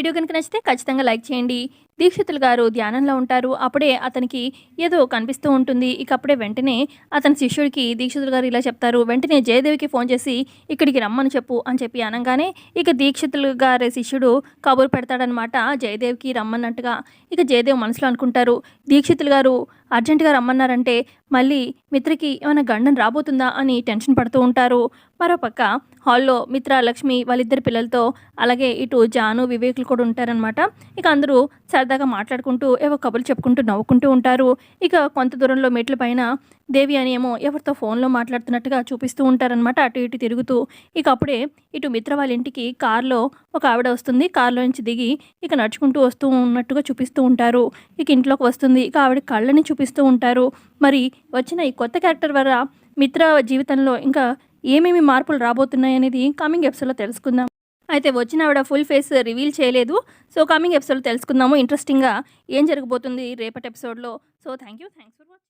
Video కనుక నచ్చితే ఖచ్చితంగా లైక్ చేయండి. దీక్షితులు గారు ధ్యానంలో ఉంటారు. అప్పుడే అతనికి ఏదో కనిపిస్తూ ఉంటుంది. ఇక అప్పుడే వెంటనే అతని శిష్యుడికి దీక్షితులు గారు ఇలా చెప్తారు. వెంటనే జయదేవికి ఫోన్ చేసి ఇక్కడికి రమ్మని చెప్పు అని చెప్పి అనగానే ఇక దీక్షితులు గారి శిష్యుడు కబురు పెడతాడనమాట జయదేవికి రమ్మన్నట్టుగా. ఇక జయదేవ్ మనసులో అనుకుంటారు. దీక్షితులు గారు అర్జెంటుగా రమ్మన్నారంటే మళ్ళీ మిత్రకి ఏమైనా గండం రాబోతుందా అని టెన్షన్ పడుతూ ఉంటారు. మరోపక్క హాల్లో మిత్ర లక్ష్మి వాళ్ళిద్దరి పిల్లలతో అలాగే ఇటు జాను వివేకులు కూడా ఉంటారనమాట ఇక అందరూ సరదాగా మాట్లాడుకుంటూ ఏవో కబుర్లు చెప్పుకుంటూ నవ్వుకుంటూ ఉంటారు. ఇక కొంత దూరంలో మెట్ల పైన దేవి అని ఏమో ఎవరితో ఫోన్లో మాట్లాడుతున్నట్టుగా చూపిస్తూ ఉంటారనమాట అటు ఇటు తిరుగుతూ ఇక అప్పుడే ఇటు మిత్ర వాళ్ళ ఇంటికి కారులో ఒక ఆవిడ వస్తుంది కారులో నుంచి దిగి ఇక నడుచుకుంటూ వస్తూ ఉన్నట్టుగా చూపిస్తూ ఉంటారు. ఇక ఇంట్లోకి వస్తుంది ఇక ఆవిడ కళ్ళని చూపిస్తూ ఉంటారు. మరి వచ్చిన ఈ కొత్త క్యారెక్టర్ వల్ల మిత్ర జీవితంలో ఇంకా ఏమేమి మార్పులు రాబోతున్నాయి అనేది కమింగ్ ఎపిసోడ్లో తెలుసుకుందాం. అయితే వచ్చిన ఆవిడ ఫుల్ ఫేస్ రివీల్ చేయలేదు. సో కమింగ్ ఎపిసోడ్లో తెలుసుకుందాము. ఇంట్రెస్టింగ్గా ఏం జరగబోతుంది రేపటి ఎపిసోడ్లో so thank you thanks for watching